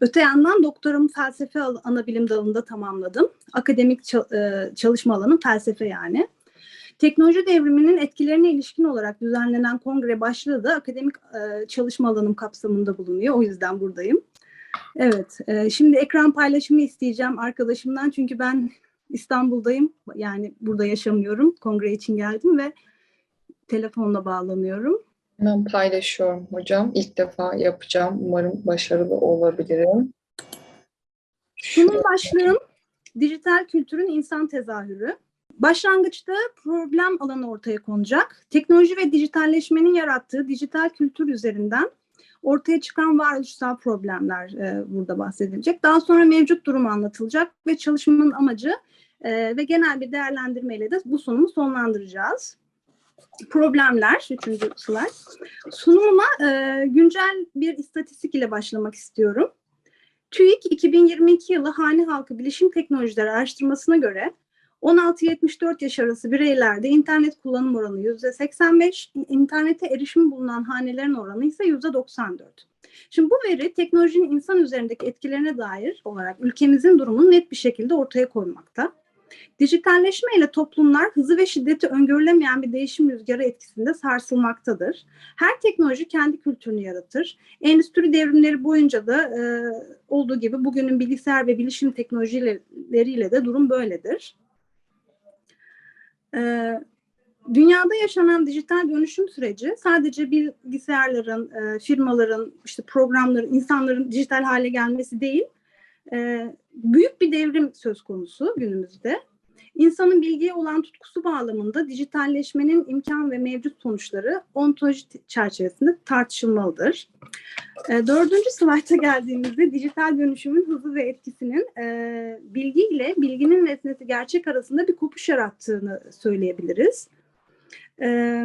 Öte yandan doktoramı felsefe ana bilim dalında tamamladım. Akademik e, çalışma alanım felsefe yani. Teknoloji devriminin etkilerine ilişkin olarak düzenlenen kongre başlığı da akademik e, çalışma alanım kapsamında bulunuyor. O yüzden buradayım. Evet, e, şimdi ekran paylaşımı isteyeceğim arkadaşımdan çünkü ben İstanbul'dayım. Yani burada yaşamıyorum. Kongre için geldim ve telefonla bağlanıyorum. Ben paylaşıyorum hocam. İlk defa yapacağım. Umarım başarılı olabilirim. Sunum başlığım dijital kültürün insan tezahürü. Başlangıçta problem alanı ortaya konacak. Teknoloji ve dijitalleşmenin yarattığı dijital kültür üzerinden ortaya çıkan varoluşsal problemler e, burada bahsedilecek. Daha sonra mevcut durum anlatılacak ve çalışmanın amacı e, ve genel bir değerlendirmeyle de bu sunumu sonlandıracağız. Problemler, üçüncü slide. Sunumuma e, güncel bir istatistik ile başlamak istiyorum. TÜİK 2022 yılı hane halkı bilişim teknolojileri araştırmasına göre 16-74 yaş arası bireylerde internet kullanım oranı %85, internete erişim bulunan hanelerin oranı ise %94. Şimdi bu veri teknolojinin insan üzerindeki etkilerine dair olarak ülkemizin durumunu net bir şekilde ortaya koymakta. Dijitalleşme ile toplumlar hızı ve şiddeti öngörülemeyen bir değişim rüzgarı etkisinde sarsılmaktadır. Her teknoloji kendi kültürünü yaratır. Endüstri devrimleri boyunca da e, olduğu gibi bugünün bilgisayar ve bilişim teknolojileriyle de durum böyledir. E, dünyada yaşanan dijital dönüşüm süreci sadece bilgisayarların, e, firmaların, işte programların, insanların dijital hale gelmesi değil, e, büyük bir devrim söz konusu günümüzde. İnsanın bilgiye olan tutkusu bağlamında dijitalleşmenin imkan ve mevcut sonuçları ontoloji çerçevesinde tartışılmalıdır. E, dördüncü slayta geldiğimizde dijital dönüşümün hızı ve etkisinin e, bilgi ile bilginin nesnesi gerçek arasında bir kopuş yarattığını söyleyebiliriz. E,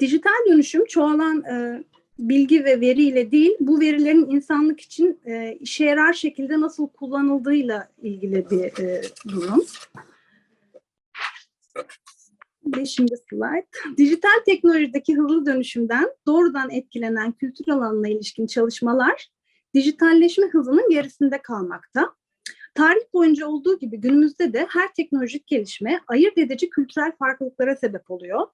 dijital dönüşüm çoğalan e, bilgi ve veriyle değil, bu verilerin insanlık için e, işe yarar şekilde nasıl kullanıldığıyla ilgili bir e, durum. Beşinci slide. Dijital teknolojideki hızlı dönüşümden doğrudan etkilenen kültür alanına ilişkin çalışmalar dijitalleşme hızının gerisinde kalmakta. Tarih boyunca olduğu gibi günümüzde de her teknolojik gelişme ayırt edici kültürel farklılıklara sebep oluyor.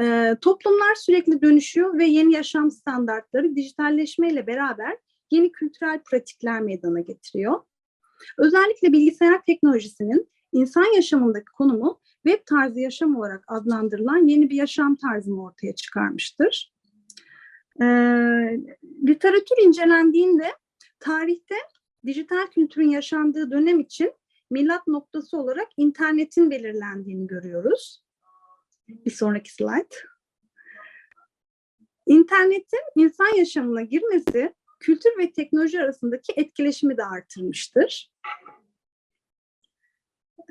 Ee, toplumlar sürekli dönüşüyor ve yeni yaşam standartları dijitalleşmeyle beraber yeni kültürel pratikler meydana getiriyor. Özellikle bilgisayar teknolojisinin insan yaşamındaki konumu web tarzı yaşam olarak adlandırılan yeni bir yaşam tarzını ortaya çıkarmıştır. Ee, literatür incelendiğinde tarihte dijital kültürün yaşandığı dönem için milat noktası olarak internetin belirlendiğini görüyoruz. Bir sonraki slide. İnternetin insan yaşamına girmesi kültür ve teknoloji arasındaki etkileşimi de artırmıştır.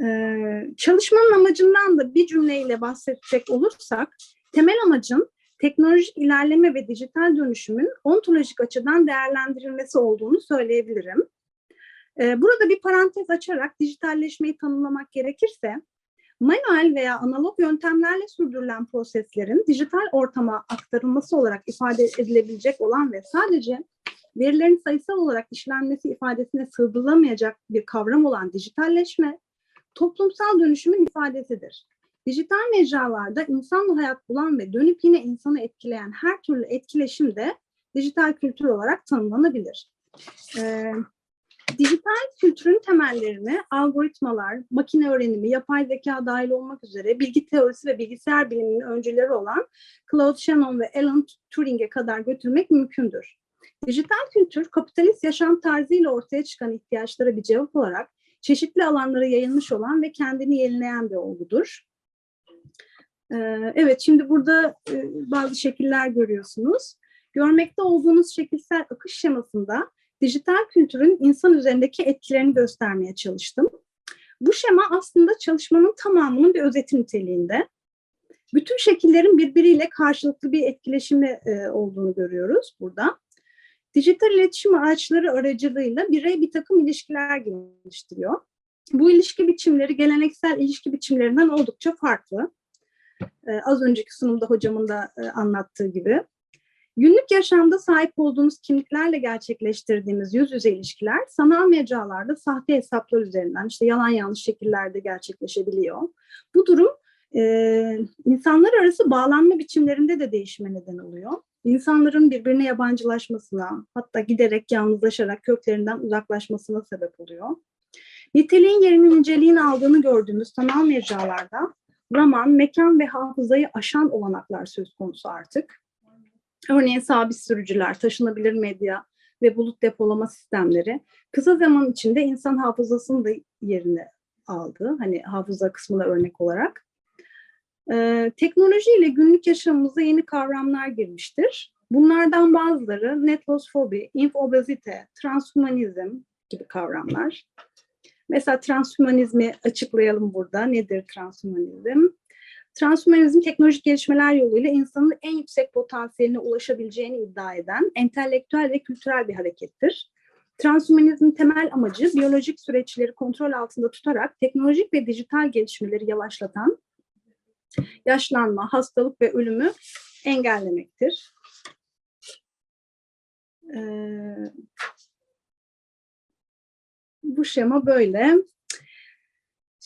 Ee, çalışmanın amacından da bir cümleyle bahsedecek olursak, temel amacın teknolojik ilerleme ve dijital dönüşümün ontolojik açıdan değerlendirilmesi olduğunu söyleyebilirim. Ee, burada bir parantez açarak dijitalleşmeyi tanımlamak gerekirse, manuel veya analog yöntemlerle sürdürülen proseslerin dijital ortama aktarılması olarak ifade edilebilecek olan ve sadece verilerin sayısal olarak işlenmesi ifadesine sığdırılamayacak bir kavram olan dijitalleşme, toplumsal dönüşümün ifadesidir. Dijital mecralarda insanla hayat bulan ve dönüp yine insanı etkileyen her türlü etkileşim de dijital kültür olarak tanımlanabilir. Ee, dijital kültürün temellerini algoritmalar, makine öğrenimi, yapay zeka dahil olmak üzere bilgi teorisi ve bilgisayar biliminin öncüleri olan Claude Shannon ve Alan Turing'e kadar götürmek mümkündür. Dijital kültür, kapitalist yaşam tarzıyla ortaya çıkan ihtiyaçlara bir cevap olarak çeşitli alanlara yayılmış olan ve kendini yenileyen bir olgudur. Ee, evet, şimdi burada e, bazı şekiller görüyorsunuz. Görmekte olduğunuz şekilsel akış şemasında dijital kültürün insan üzerindeki etkilerini göstermeye çalıştım. Bu şema aslında çalışmanın tamamının bir özeti niteliğinde. Bütün şekillerin birbiriyle karşılıklı bir etkileşimi e, olduğunu görüyoruz burada. Dijital iletişim araçları aracılığıyla birey bir takım ilişkiler geliştiriyor. Bu ilişki biçimleri geleneksel ilişki biçimlerinden oldukça farklı. Ee, az önceki sunumda hocamın da e, anlattığı gibi. Günlük yaşamda sahip olduğumuz kimliklerle gerçekleştirdiğimiz yüz yüze ilişkiler sanal mecralarda sahte hesaplar üzerinden işte yalan yanlış şekillerde gerçekleşebiliyor. Bu durum e, insanlar arası bağlanma biçimlerinde de değişime neden oluyor. İnsanların birbirine yabancılaşmasına, hatta giderek yalnızlaşarak köklerinden uzaklaşmasına sebep oluyor. Niteliğin yerini niceliğin aldığını gördüğümüz sanal mecralarda zaman, mekan ve hafızayı aşan olanaklar söz konusu artık. Örneğin sabit sürücüler, taşınabilir medya ve bulut depolama sistemleri kısa zaman içinde insan hafızasının da yerini aldı. Hani hafıza kısmına örnek olarak. Ee, teknolojiyle günlük yaşamımıza yeni kavramlar girmiştir. Bunlardan bazıları netlosfobi, infobezite, transhumanizm gibi kavramlar. Mesela transhumanizmi açıklayalım burada. Nedir transhumanizm? Transhumanizm teknolojik gelişmeler yoluyla insanın en yüksek potansiyeline ulaşabileceğini iddia eden entelektüel ve kültürel bir harekettir. Transhumanizmin temel amacı biyolojik süreçleri kontrol altında tutarak teknolojik ve dijital gelişmeleri yavaşlatan, yaşlanma, hastalık ve ölümü engellemektir. Ee, bu şema böyle.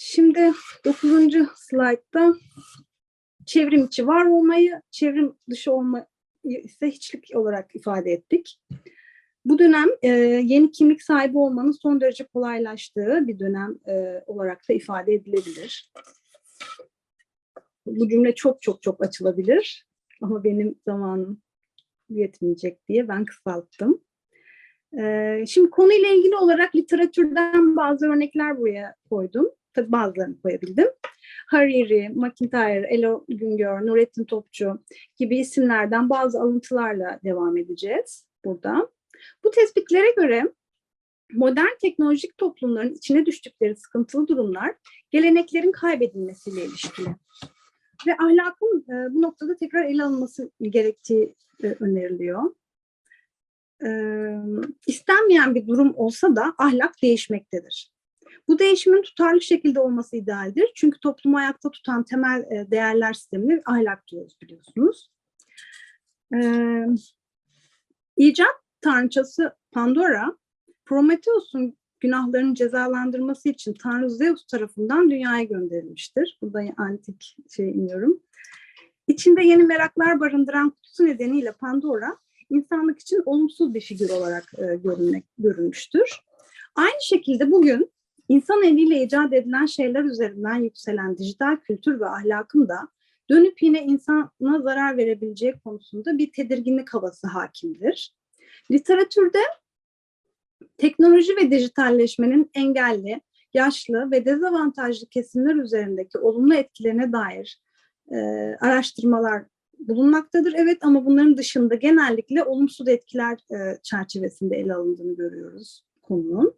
Şimdi dokuzuncu slaytta çevrim içi var olmayı, çevrim dışı olmayı ise hiçlik olarak ifade ettik. Bu dönem e, yeni kimlik sahibi olmanın son derece kolaylaştığı bir dönem e, olarak da ifade edilebilir. Bu cümle çok çok çok açılabilir ama benim zamanım yetmeyecek diye ben kısalttım. Ee, şimdi konuyla ilgili olarak literatürden bazı örnekler buraya koydum. Tabii bazılarını koyabildim. Hariri, McIntyre, Elo Güngör, Nurettin Topçu gibi isimlerden bazı alıntılarla devam edeceğiz burada. Bu tespitlere göre modern teknolojik toplumların içine düştükleri sıkıntılı durumlar geleneklerin kaybedilmesiyle ilişkili. Ve ahlakın e, bu noktada tekrar ele alınması gerektiği e, öneriliyor e, istenmeyen bir durum olsa da ahlak değişmektedir. Bu değişimin tutarlı şekilde olması idealdir. Çünkü toplumu ayakta tutan temel e, değerler sistemini ahlak diyoruz biliyorsunuz. E, icat tanrıçası Pandora, Prometheus'un günahlarını cezalandırması için Tanrı Zeus tarafından dünyaya gönderilmiştir. Burada antik şey iniyorum. İçinde yeni meraklar barındıran kutusu nedeniyle Pandora insanlık için olumsuz bir figür olarak e, görünmek, görülmüştür. Aynı şekilde bugün insan eliyle icat edilen şeyler üzerinden yükselen dijital kültür ve ahlakın da dönüp yine insana zarar verebileceği konusunda bir tedirginlik havası hakimdir. Literatürde teknoloji ve dijitalleşmenin engelli, yaşlı ve dezavantajlı kesimler üzerindeki olumlu etkilerine dair e, araştırmalar bulunmaktadır. Evet ama bunların dışında genellikle olumsuz etkiler e, çerçevesinde ele alındığını görüyoruz konunun.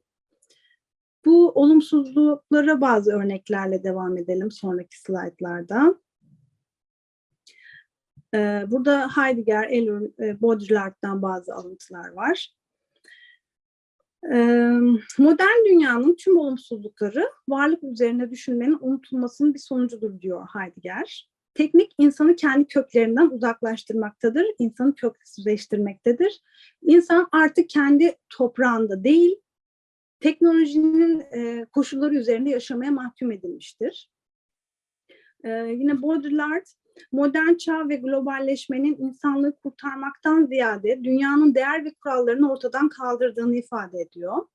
Bu olumsuzluklara bazı örneklerle devam edelim sonraki slaytlarda. E, burada Heidegger, Eller, e, Baudrillard'dan bazı alıntılar var. E, modern dünyanın tüm olumsuzlukları varlık üzerine düşünmenin unutulmasının bir sonucudur diyor Heidegger. Teknik insanı kendi köklerinden uzaklaştırmaktadır, insanı köksüzleştirmektedir. İnsan artık kendi toprağında değil, teknolojinin e, koşulları üzerinde yaşamaya mahkum edilmiştir. E, yine Baudrillard, modern çağ ve globalleşmenin insanlığı kurtarmaktan ziyade dünyanın değer ve kurallarını ortadan kaldırdığını ifade ediyor.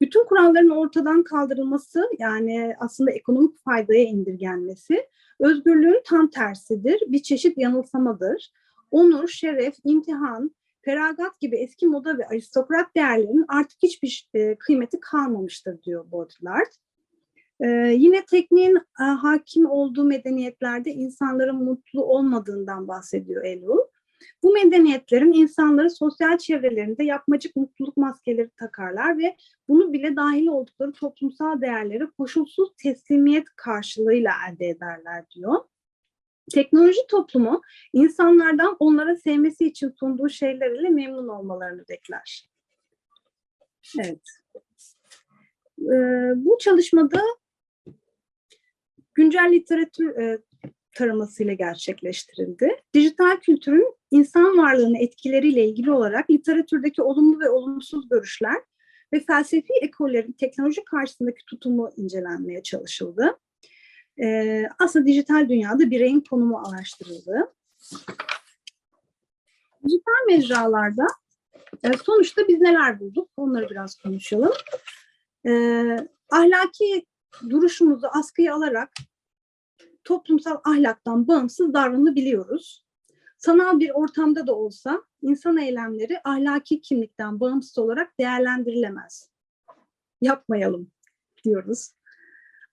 Bütün kuralların ortadan kaldırılması yani aslında ekonomik faydaya indirgenmesi özgürlüğün tam tersidir. Bir çeşit yanılsamadır. Onur, şeref, imtihan, feragat gibi eski moda ve aristokrat değerlerinin artık hiçbir e, kıymeti kalmamıştır diyor Baudrillard. Ee, yine tekniğin e, hakim olduğu medeniyetlerde insanların mutlu olmadığından bahsediyor Elul. Bu medeniyetlerin insanları sosyal çevrelerinde yapmacık mutluluk maskeleri takarlar ve bunu bile dahil oldukları toplumsal değerleri koşulsuz teslimiyet karşılığıyla elde ederler diyor. Teknoloji toplumu insanlardan onlara sevmesi için sunduğu şeyler ile memnun olmalarını bekler. Evet. Ee, bu çalışmada güncel literatür e, taramasıyla gerçekleştirildi. Dijital kültürün insan varlığını etkileriyle ilgili olarak literatürdeki olumlu ve olumsuz görüşler ve felsefi ekollerin teknoloji karşısındaki tutumu incelenmeye çalışıldı. Ee, aslında dijital dünyada bireyin konumu araştırıldı. Dijital mecralarda e, sonuçta biz neler bulduk? Onları biraz konuşalım. Ee, ahlaki duruşumuzu askıya alarak toplumsal ahlaktan bağımsız davranabiliyoruz. Sanal bir ortamda da olsa insan eylemleri ahlaki kimlikten bağımsız olarak değerlendirilemez. Yapmayalım diyoruz.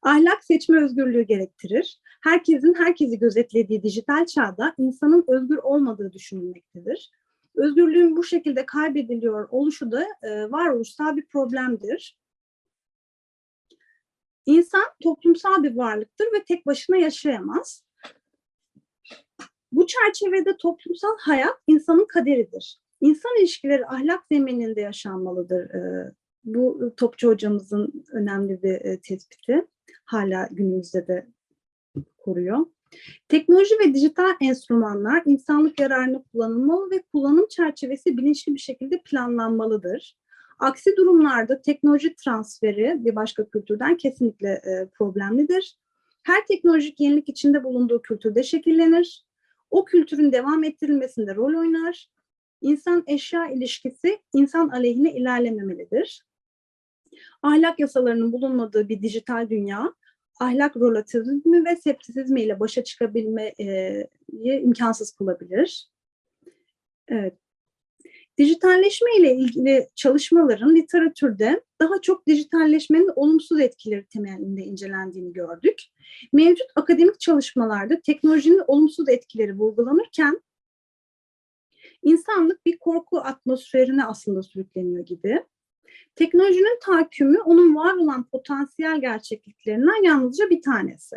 Ahlak seçme özgürlüğü gerektirir. Herkesin herkesi gözetlediği dijital çağda insanın özgür olmadığı düşünülmektedir. Özgürlüğün bu şekilde kaybediliyor oluşu da e, varoluşsal bir problemdir. İnsan toplumsal bir varlıktır ve tek başına yaşayamaz. Bu çerçevede toplumsal hayat insanın kaderidir. İnsan ilişkileri ahlak zemininde yaşanmalıdır. Ee, Bu Topçu hocamızın önemli bir tespiti. Hala günümüzde de koruyor. Teknoloji ve dijital enstrümanlar insanlık yararına kullanılmalı ve kullanım çerçevesi bilinçli bir şekilde planlanmalıdır. Aksi durumlarda teknoloji transferi bir başka kültürden kesinlikle e, problemlidir. Her teknolojik yenilik içinde bulunduğu kültürde şekillenir. O kültürün devam ettirilmesinde rol oynar. İnsan eşya ilişkisi insan aleyhine ilerlememelidir. Ahlak yasalarının bulunmadığı bir dijital dünya, ahlak relativizmi ve septisizmi ile başa çıkabilmeyi imkansız kılabilir. Evet. Dijitalleşme ile ilgili çalışmaların literatürde daha çok dijitalleşmenin olumsuz etkileri temelinde incelendiğini gördük. Mevcut akademik çalışmalarda teknolojinin olumsuz etkileri vurgulanırken insanlık bir korku atmosferine aslında sürükleniyor gibi. Teknolojinin tahakkümü onun var olan potansiyel gerçekliklerinden yalnızca bir tanesi.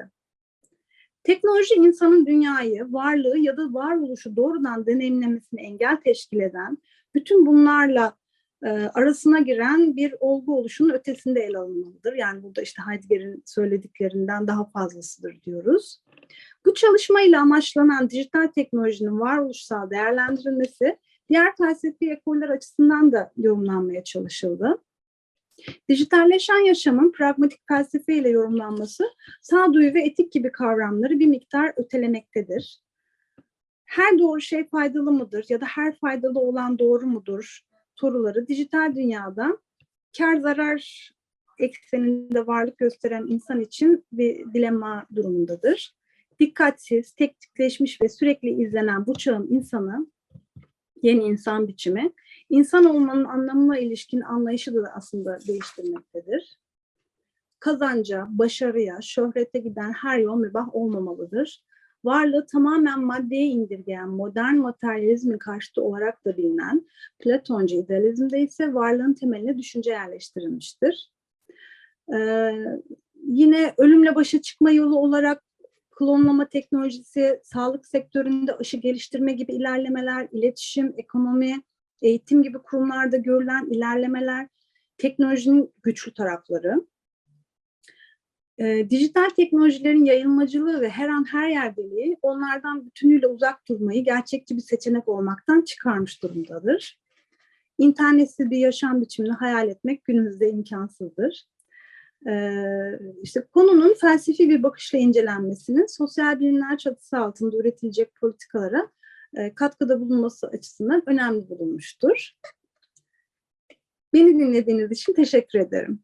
Teknoloji insanın dünyayı, varlığı ya da varoluşu doğrudan deneyimlemesini engel teşkil eden, bütün bunlarla e, arasına giren bir olgu oluşunun ötesinde ele alınmalıdır. Yani burada işte Heidegger'in söylediklerinden daha fazlasıdır diyoruz. Bu çalışmayla amaçlanan dijital teknolojinin varoluşsal değerlendirilmesi diğer felsefi ekoller açısından da yorumlanmaya çalışıldı. Dijitalleşen yaşamın pragmatik felsefe ile yorumlanması sağduyu ve etik gibi kavramları bir miktar ötelemektedir. Her doğru şey faydalı mıdır ya da her faydalı olan doğru mudur soruları dijital dünyada kar zarar ekseninde varlık gösteren insan için bir dilema durumundadır. Dikkatsiz, teknikleşmiş ve sürekli izlenen bu çağın insanı, yeni insan biçimi, insan olmanın anlamına ilişkin anlayışı da aslında değiştirmektedir. Kazanca, başarıya, şöhrete giden her yol mübah olmamalıdır. Varlığı tamamen maddeye indirgeyen modern materyalizmin karşıtı olarak da bilinen Platoncu idealizmde ise varlığın temeline düşünce yerleştirilmiştir. Ee, yine ölümle başa çıkma yolu olarak klonlama teknolojisi, sağlık sektöründe aşı geliştirme gibi ilerlemeler, iletişim, ekonomi, eğitim gibi kurumlarda görülen ilerlemeler, teknolojinin güçlü tarafları. E, dijital teknolojilerin yayılmacılığı ve her an her yerdeliği onlardan bütünüyle uzak durmayı gerçekçi bir seçenek olmaktan çıkarmış durumdadır. İnternetsiz bir yaşam biçimini hayal etmek günümüzde imkansızdır. İşte konunun felsefi bir bakışla incelenmesinin sosyal bilimler çatısı altında üretilecek politikalara katkıda bulunması açısından önemli bulunmuştur. Beni dinlediğiniz için teşekkür ederim.